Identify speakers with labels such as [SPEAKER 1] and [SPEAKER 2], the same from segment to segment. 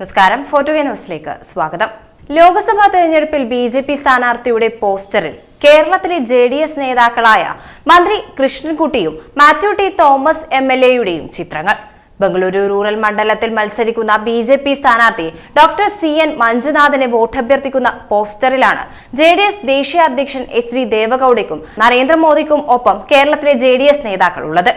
[SPEAKER 1] നമസ്കാരം. ഫോർട്ടുഗ ന്യൂസിലേക്ക് സ്വാഗതം. ലോക്സഭാ തെരഞ്ഞെടുപ്പിൽ ബി ജെ പി സ്ഥാനാർത്ഥിയുടെ പോസ്റ്ററിൽ കേരളത്തിലെ ജെ ഡി എസ് നേതാക്കളായ മന്ത്രി കൃഷ്ണൻകുട്ടിയും Mathew T Thomas M L എയുടെയും ചിത്രങ്ങൾ. ബംഗളൂരു റൂറൽ മണ്ഡലത്തിൽ മത്സരിക്കുന്ന ബി ജെ പി സ്ഥാനാർത്ഥി ഡോക്ടർ സി എൻ മഞ്ജുനാഥിനെ വോട്ടഭ്യർത്ഥിക്കുന്ന പോസ്റ്ററിലാണ് ജെ ഡി എസ് ദേശീയ അധ്യക്ഷൻ എച്ച് ഡി ദേവഗൌഡയ്ക്കും നരേന്ദ്രമോദിക്കും ഒപ്പം കേരളത്തിലെ ജെ ഡി എസ് നേതാക്കളുള്ളത്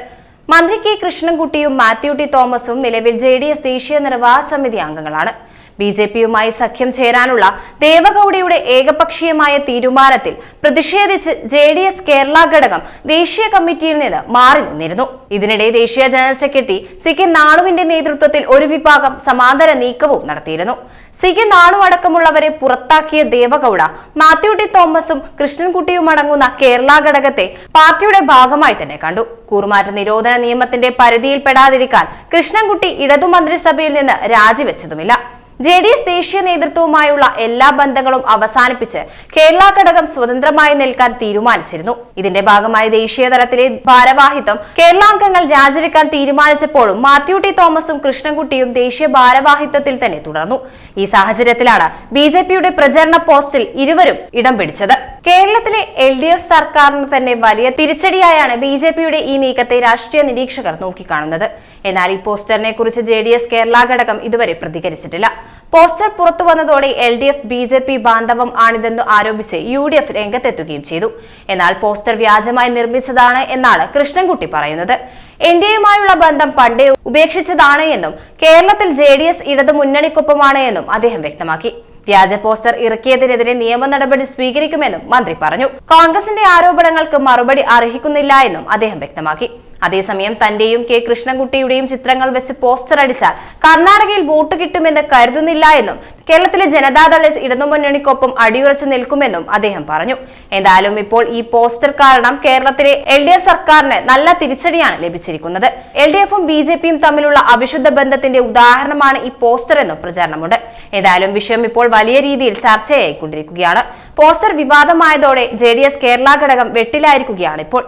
[SPEAKER 1] മന്ത്രി കെ കൃഷ്ണൻകുട്ടിയും മാത്യു ടി തോമസും നിലവിൽ ജെ ഡി എസ് ദേശീയ നിർവാഹ സമിതി അംഗങ്ങളാണ്. ബി ജെ പിയുമായി സഖ്യം ചേരാനുള്ള ദേവഗൌഡയുടെ ഏകപക്ഷീയമായ തീരുമാനത്തിൽ പ്രതിഷേധിച്ച് ജെ ഡി എസ് കേരള ഘടകം ദേശീയ കമ്മിറ്റിയിൽ നിന്ന് മാറി നിന്നിരുന്നു. ഇതിനിടെ ദേശീയ ജനറൽ സെക്രട്ടറി സി കെ നാണുവിന്റെ നേതൃത്വത്തിൽ ഒരു വിഭാഗം സമാന്തര നീക്കവും നടത്തിയിരുന്നു. സി കെ നാണു അടക്കമുള്ളവരെ പുറത്താക്കിയ ദേവഗൌഡ മാത്യു ടി തോമസും കൃഷ്ണൻകുട്ടിയും അടങ്ങുന്ന കേരള ഘടകത്തെ പാർട്ടിയുടെ ഭാഗമായി തന്നെ കണ്ടു. കൂറുമാറ്റ നിരോധന നിയമത്തിന്റെ പരിധിയിൽപ്പെടാതിരിക്കാൻ കൃഷ്ണൻകുട്ടി ഇടതു മന്ത്രിസഭയിൽ നിന്ന് രാജിവെച്ചതുമില്ല. ജെ ഡി എസ് ദേശീയ നേതൃത്വവുമായുള്ള എല്ലാ ബന്ധങ്ങളും അവസാനിപ്പിച്ച് കേരള ഘടകം സ്വതന്ത്രമായി നിൽക്കാൻ തീരുമാനിച്ചിരുന്നു. ഇതിന്റെ ഭാഗമായി ദേശീയ തലത്തിലെ ഭാരവാഹിത്വം കേരളാംഗങ്ങൾ രാജിവെക്കാൻ തീരുമാനിച്ചപ്പോഴും മാത്യു ടി തോമസും കൃഷ്ണൻകുട്ടിയും ദേശീയ ഭാരവാഹിത്വത്തിൽ തന്നെ തുടർന്നു. ഈ സാഹചര്യത്തിലാണ് ബി ജെ പിയുടെ പ്രചരണ പോസ്റ്റിൽ ഇരുവരും ഇടം പിടിച്ചത്. കേരളത്തിലെ എൽ ഡി എഫ് സർക്കാരിന് തന്നെ വലിയ തിരിച്ചടിയായാണ് ബി ജെ പിയുടെ ഈ നീക്കത്തെ രാഷ്ട്രീയ നിരീക്ഷകർ നോക്കിക്കാണുന്നത്. എന്നാൽ ഈ പോസ്റ്ററിനെ കുറിച്ച് ജെ ഡി എസ് കേരള ഘടകം ഇതുവരെ പ്രതികരിച്ചിട്ടില്ല. പോസ്റ്റർ പുറത്തു വന്നതോടെ L D F B J P ബാന്ധവം ആണിതെന്ന് ആരോപിച്ച് യു ഡി എഫ് രംഗത്തെത്തുകയും ചെയ്തു. എന്നാൽ പോസ്റ്റർ വ്യാജമായി നിർമ്മിച്ചതാണ് എന്നാണ് കൃഷ്ണൻകുട്ടി പറയുന്നത്. എയുമായുള്ള ബന്ധം പണ്ടേ ഉപേക്ഷിച്ചതാണ് എന്നും കേരളത്തിൽ ജെ ഡി എസ് ഇടതു മുന്നണിക്കൊപ്പമാണ് എന്നും അദ്ദേഹം വ്യക്തമാക്കി. വ്യാജ പോസ്റ്റർ ഇറക്കിയതിനെതിരെ നിയമ നടപടി സ്വീകരിക്കുമെന്നും മന്ത്രി പറഞ്ഞു. കോൺഗ്രസിന്റെ ആരോപണങ്ങൾക്ക് മറുപടി അർഹിക്കുന്നില്ല എന്നും അദ്ദേഹം വ്യക്തമാക്കി. അതേസമയം തന്റെയും കെ കൃഷ്ണൻകുട്ടിയുടെയും ചിത്രങ്ങൾ വെച്ച് പോസ്റ്റർ അടിച്ചാൽ കർണാടകയിൽ വോട്ട് കിട്ടുമെന്ന് കരുതുന്നില്ല എന്നും കേരളത്തിലെ ജനതാദൾ ഇടതുമുന്നണിക്കൊപ്പം അടിയുറച്ചു നിൽക്കുമെന്നും അദ്ദേഹം പറഞ്ഞു. എന്തായാലും ഇപ്പോൾ ഈ പോസ്റ്റർ കാരണം കേരളത്തിലെ എൽ ഡി എഫ് സർക്കാരിന് നല്ല തിരിച്ചടിയാണ് ലഭിച്ചിരിക്കുന്നത്. എൽ ഡി എഫും ബി ജെ പിയും തമ്മിലുള്ള അവിശുദ്ധ ബന്ധത്തിന്റെ ഉദാഹരണമാണ് ഈ പോസ്റ്റർ എന്നും പ്രചാരണമുണ്ട്. ഏതായാലും വിഷയം ഇപ്പോൾ വലിയ രീതിയിൽ ചർച്ചയായിക്കൊണ്ടിരിക്കുകയാണ്. പോസ്റ്റർ വിവാദമായതോടെ ജെ ഡി എസ് കേരള ഘടകം വെട്ടിലായിരിക്കുകയാണ് ഇപ്പോൾ.